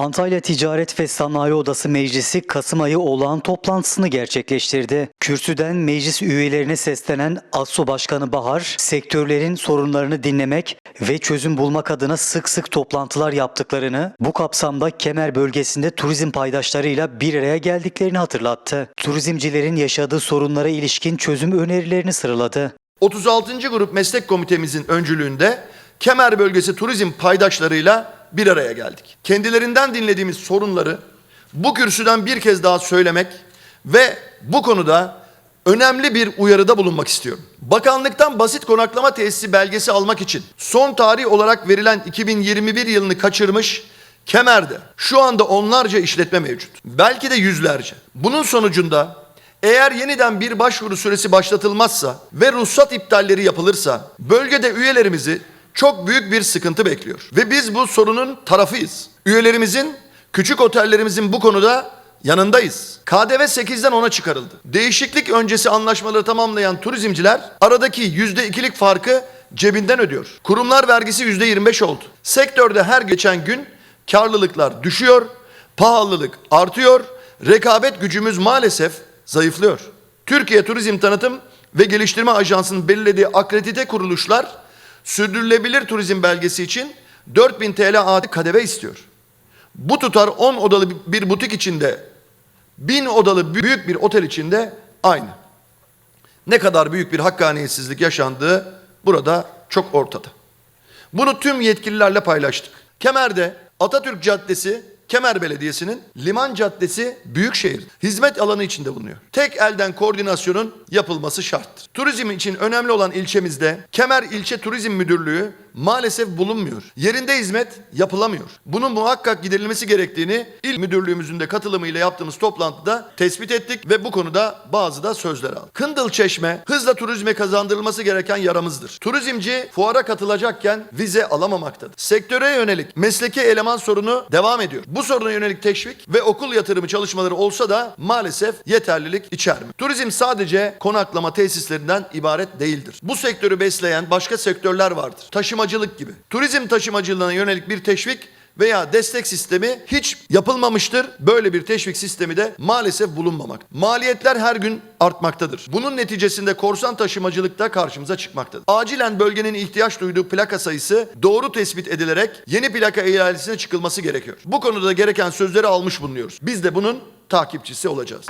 Antalya Ticaret ve Sanayi Odası Meclisi Kasım ayı olağan toplantısını gerçekleştirdi. Kürsüden meclis üyelerine seslenen ASSO Başkanı Bahar, sektörlerin sorunlarını dinlemek ve çözüm bulmak adına sık sık toplantılar yaptıklarını, bu kapsamda Kemer bölgesinde turizm paydaşlarıyla bir araya geldiklerini hatırlattı. Turizmcilerin yaşadığı sorunlara ilişkin çözüm önerilerini sıraladı. 36. Grup Meslek Komitemizin öncülüğünde Kemer Bölgesi turizm paydaşlarıyla bir araya geldik. Kendilerinden dinlediğimiz sorunları bu kürsüden bir kez daha söylemek ve bu konuda önemli bir uyarıda bulunmak istiyorum. Bakanlıktan basit konaklama tesisi belgesi almak için son tarih olarak verilen 2021 yılını kaçırmış Kemer'de şu anda onlarca işletme mevcut. Belki de yüzlerce. Bunun sonucunda eğer yeniden bir başvuru süresi başlatılmazsa ve ruhsat iptalleri yapılırsa bölgede üyelerimizi çok büyük bir sıkıntı bekliyor. Ve biz bu sorunun tarafıyız. Üyelerimizin, küçük otellerimizin bu konuda yanındayız. KDV 8'den 10'a çıkarıldı. Değişiklik öncesi anlaşmaları tamamlayan turizmciler aradaki %2'lik farkı cebinden ödüyor. Kurumlar vergisi %25 oldu. Sektörde her geçen gün karlılıklar düşüyor, pahalılık artıyor, rekabet gücümüz maalesef zayıflıyor. Türkiye Turizm Tanıtım ve Geliştirme Ajansı'nın belirlediği akredite kuruluşlar sürdürülebilir turizm belgesi için 4000 TL adi kadeve istiyor. Bu tutar 10 odalı bir butik içinde, 1000 odalı büyük bir otel içinde aynı. Ne kadar büyük bir hakkaniyetsizlik yaşandığı burada çok ortada. Bunu tüm yetkililerle paylaştık. Kemer'de Atatürk Caddesi Kemer Belediyesi'nin Liman Caddesi Büyükşehir hizmet alanı içinde bulunuyor. Tek elden koordinasyonun yapılması şarttır. Turizm için önemli olan ilçemizde Kemer İlçe Turizm Müdürlüğü maalesef bulunmuyor. Yerinde hizmet yapılamıyor. Bunun muhakkak giderilmesi gerektiğini il müdürlüğümüzün de katılımıyla yaptığımız toplantıda tespit ettik ve bu konuda bazı da sözler aldık. Kındıl Çeşme hızla turizme kazandırılması gereken yaramızdır. Turizmci fuara katılacakken vize alamamaktadır. Sektöre yönelik mesleki eleman sorunu devam ediyor. Bu soruna yönelik teşvik ve okul yatırımı çalışmaları olsa da maalesef yeterlilik içermiyor. Turizm sadece konaklama tesislerinden ibaret değildir. Bu sektörü besleyen başka sektörler vardır. Taşımacılık gibi. Turizm taşımacılığına yönelik bir teşvik veya destek sistemi hiç yapılmamıştır. Böyle bir teşvik sistemi de maalesef bulunmamak. Maliyetler her gün artmaktadır. Bunun neticesinde korsan taşımacılık da karşımıza çıkmaktadır. Acilen bölgenin ihtiyaç duyduğu plaka sayısı doğru tespit edilerek yeni plaka ihalesine çıkılması gerekiyor. Bu konuda gereken sözleri almış bulunuyoruz. Biz de bunun takipçisi olacağız.